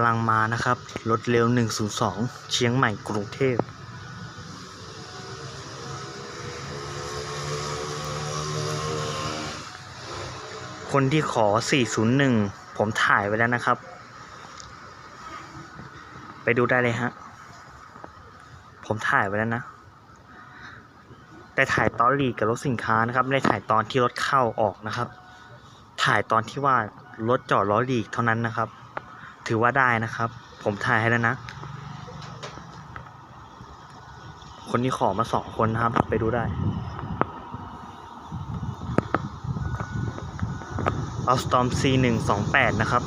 ำลังมานะครับ รถเร็ว 102 เชียงใหม่กรุงเทพ คนที่ขอ 401 ผมถ่ายไว้แล้วนะครับ ไปดูได้เลยฮะ ผมถ่ายไว้แล้วนะ แต่ถ่ายตอนหลีกกับรถสินค้านะครับ ไม่ได้ถ่ายตอนที่รถเข้าออกนะครับ ถ่ายตอนที่ว่ารถจอดล้อหลีกเท่านั้นนะครับ ถือว่าได้นะครับ ผมถ่ายให้แล้วนะ คนที่ขอมาสองคนนะครับ ไปดูได้ เอาสตอม C หนึ่งสองแปดนะครับ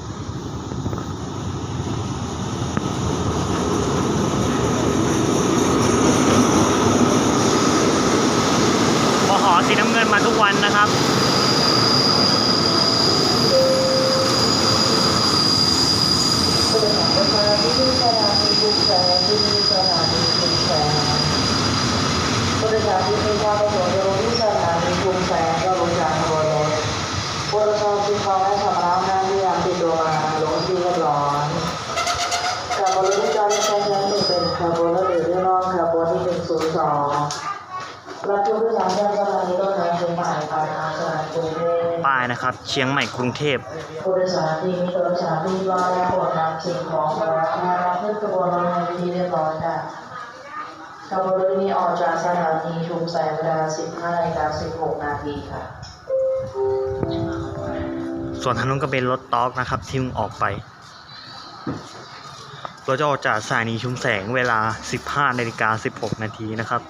พอหอสีน้ำเงินมาทุกวันนะครับ ผู้โดยสารประชาชนที่สถานีบุกแสงที่สถานีบุกแสงผู้โดยสารที่มีความ ประสงค์จะลงที่สถานีบุกแสงก็ลงจากตัวรถผู้โดยสารที่ขอให้สำรับหน้าที่ยามติดตัวมาลงที่เรียบร้อยขบวนรถที่จอดในชั้นชั้นหนึ่งเป็นขบวนรถเรือที่นอกขบวนที่หนึ่งศูนย์สองรับผู้โดยสารจากสถานีรถไฟเชียงใหม่ปลายทางสถานีกรุงเทพป้ายนะครับ เชียงใหม่กรุงเทพผู้โดยสารที่มีตัวสารที่ว่าและขนนำสิ่งของมารับมารับขึ้นกระบวนรถในที่เรียบร้อยค่ะ ขบวนรถนี้ออกจากสถานีชุมแสงเวลา 15นาฬิกา16 นาทีค่ะ ส่วนทางนู้นก็เป็นรถต๊อกนะครับที่มึงออกไป เราจะออกจากสถานีชุมแสงเวลา 15นาฬิกา16 นาทีนะครับ